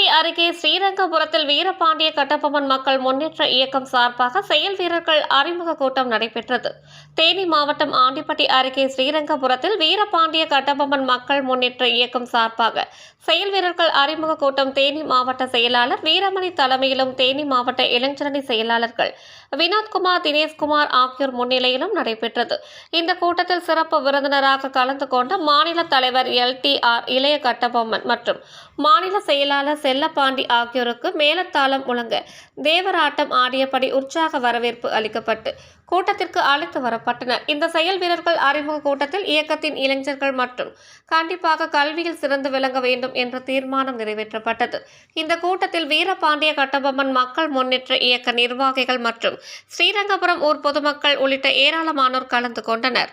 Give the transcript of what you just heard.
ஸ்ரீரங்கபுரத்தில் வீரபாண்டிய கட்டபொம்மன் மக்கள் முன்னேற்ற இயக்கம் சார்பாக செயல் வீரர்கள் அறிமுக கூட்டம் நடைபெற்றது. தேனி மாவட்டம் ஆண்டிப்பட்டி அருகே ஸ்ரீரங்கபுரத்தில் வீரபாண்டிய கட்டபொம்மன் மக்கள் முன்னேற்ற இயக்கம் சார்பாக செயல் வீரர்கள் அறிமுக கூட்டம் தேனி மாவட்ட செயலாளர் வீரமணி தலைமையிலும் தேனி மாவட்ட இளைஞரணி செயலாளர்கள் வினோத்குமார் தினேஷ்குமார் ஆகியோர் முன்னிலையிலும் நடைபெற்றது. இந்த கூட்டத்தில் சிறப்பு விருந்தினராக கலந்து கொண்ட மாநில தலைவர் எல் டி ஆர் இளைய கட்டபொம்மன் மற்றும் மாநில செயலாளர் செல்லப்பாண்டி ஆகியோருக்கு மேலத்தாளம் முழங்க தேவராட்டம் ஆடியபடி உற்சாக வரவேற்பு அளிக்கப்பட்டு கூட்டத்திற்கு அழைத்து வரப்பட்டனர் இந்த செயல் வீரர்கள் அறிமுக கூட்டத்தில் இயக்கத்தின் இளைஞர்கள் மற்றும் கண்டிப்பாக கல்வியில் சிறந்து விளங்க வேண்டும் என்ற தீர்மானம் நிறைவேற்றப்பட்டது. இந்த கூட்டத்தில் வீரபாண்டிய கட்டபொம்மன் மக்கள் முன்னேற்ற இயக்க நிர்வாகிகள் மற்றும் ஸ்ரீரங்கபுரம் ஊர் பொதுமக்கள் உள்ளிட்ட ஏராளமானோர் கலந்து கொண்டனர்.